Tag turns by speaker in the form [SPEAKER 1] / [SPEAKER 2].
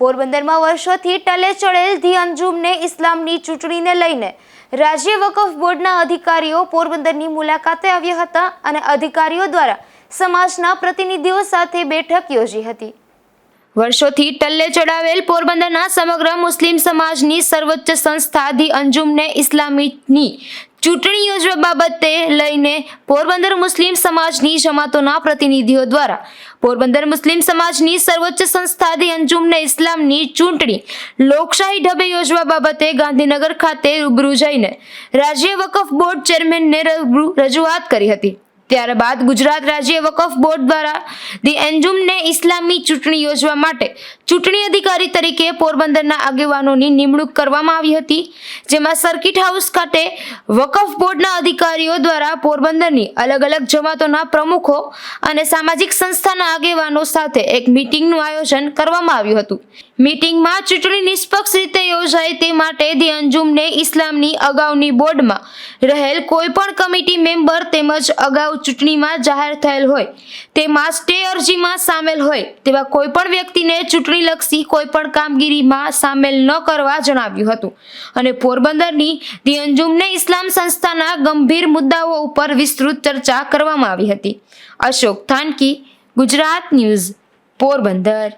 [SPEAKER 1] પોરબંદરમાં વર્ષોથી ટલે ચડેલ ધી અંજુમને ઇસ્લામની ચૂંટણીને લઈને રાજ્ય વકફ બોર્ડના અધિકારીઓ પોરબંદરની મુલાકાતે આવ્યા હતા અને અધિકારીઓ દ્વારા સમાજના પ્રતિનિધિઓ સાથે બેઠક યોજી હતી. વર્ષોથી ટલ્લે ચડાવેલ પોરબંદરના સમગ્ર મુસ્લિમ સમાજની સર્વોચ્ચ સંસ્થા ધી અંજુમને ઇસ્લામીની ચૂંટણી યોજવા બાબતે લઈને પોરબંદર મુસ્લિમ સમાજની જમાતોના પ્રતિનિધિઓ દ્વારા પોરબંદર મુસ્લિમ સમાજની સર્વોચ્ચ સંસ્થા ધી અંજુમને ઇસ્લામની ચૂંટણી લોકશાહી ઢબે યોજવા બાબતે ગાંધીનગર ખાતે રૂબરૂ જઈને રાજ્ય વકફ બોર્ડ ચેરમેનને રજૂઆત કરી હતી. ત્યારબાદ ગુજરાત રાજ્ય વકફ બોર્ડ દ્વારા ધી એન્જુમને ઇસ્લામી ચૂંટણી યોજવા માટે ચૂંટણી અધિકારી તરીકે પોરબંદરના આગેવાનોની નિમણૂક કરવામાં આવી હતી, જેમાં સર્કિટ હાઉસ ખાતે વકફ બોર્ડના અધિકારીઓ દ્વારા પોરબંદરની અલગ અલગ જમાતોના પ્રમુખો અને સામાજિક સંસ્થાના આગેવાનો સાથે એક મીટિંગનું આયોજન કરવામાં આવ્યું હતું. મીટિંગમાં ચૂંટણી નિષ્પક્ષ રીતે યોજાય તે માટે ધી અંજુમને ઇસ્લામની અગાઉની બોર્ડમાં રહેલ કોઈપણ કમિટી મેમ્બર તેમજ અગાઉ ચૂંટણીમાં જાહેર થયેલ હોય, તેમાં સ્ટે અરજીમાં સામેલ હોય તેવા કોઈપણ વ્યક્તિને વ્યક્તિને કોઈ પણ કામગીરીમાં સામેલ ન કરવા જણાવ્યું હતું. અને પોરબંદરની ધી અંજુમને ઇસ્લામ સંસ્થાના ગંભીર મુદ્દાઓ ઉપર વિસ્તૃત ચર્ચા કરવામાં આવી હતી. અશોક થાનકી, ગુજરાત ન્યૂઝ, પોરબંદર.